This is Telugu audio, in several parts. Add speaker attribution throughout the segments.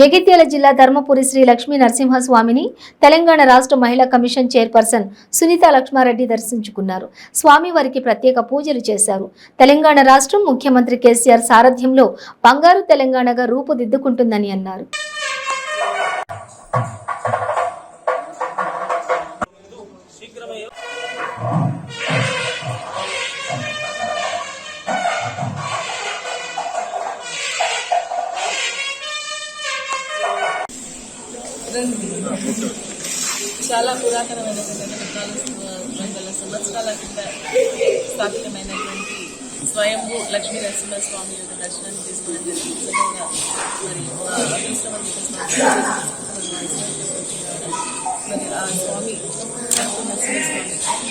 Speaker 1: జగిత్యాల జిల్లా ధర్మపురి శ్రీ లక్ష్మీ నరసింహస్వామిని తెలంగాణ రాష్ట్ర మహిళా కమిషన్ చైర్పర్సన్ సునీత లక్ష్మారెడ్డి దర్శించుకున్నారు. స్వామివారికి ప్రత్యేక పూజలు చేశారు. తెలంగాణ రాష్ట్రం ముఖ్యమంత్రి కేసీఆర్ సారథ్యంలో బంగారు తెలంగాణగా రూపుదిద్దుకుంటుందని అన్నారు.
Speaker 2: చాలా పురాతనమైన నాలుగు వందల సంవత్సరాల కింద స్థాపితమైనటువంటి స్వయంభూ లక్ష్మీ నరసింహస్వామి యొక్క దర్శనాన్ని తీసుకోవడం జరిగింది నిజంగా మరి మా అదృష్టవంతుల మరి ఆ స్వామి లక్ష్మీ నరసింహస్వామి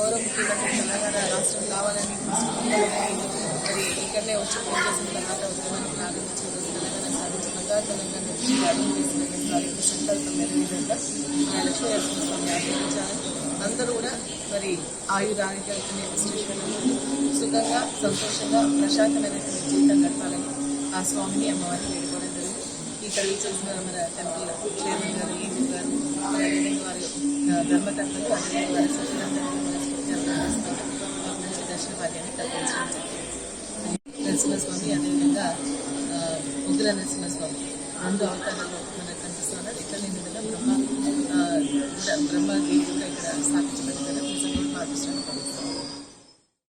Speaker 2: గౌరవ ముఖ్యమంత్రి తెలంగాణ రాష్ట్రం కావాలని మరి ఇక్కడనే వచ్చి పూజ చేసిన తర్వాత ఉద్యమాన్ని ప్రారంభించి ఈరోజు తెలంగాణ సాధించి బంగారు తెలంగాణ వచ్చి అడుగు చేసినటువంటి వారి సంకల్పం నెరవేరేందుకు మన లక్ష్మీ నరసింహస్వామి ఆశీర్వించాలని అందరూ కూడా మరి ఆయురారోగ్యాలతో విశ్లేషణలు సుఖంగా సంతోషంగా ప్రశాంతమైనటువంటి జీవితం గడపాలని ఆ స్వామిని అమ్మవారిని వేడుకోవడం జరిగింది. ఇక్కడ చేసిన మన టెంపుల్ చైర్మన్ గారు ఈవీ గారు అదేవిధంగా వారి ధర్మకర్తలు అదేవిధంగా వారి సభ్యులందరూ మంచి దర్శన భాగ్యాన్ని కల్పించడం నరసింహస్వామి అదేవిధంగా ఆ, నరసింహస్వామి రెండు అవతారాలు మనకు కనిపిస్తున్నారు. ఇక్కడ నేను బ్రహ్మ బ్రహ్మ దేవుడు ఇక్కడ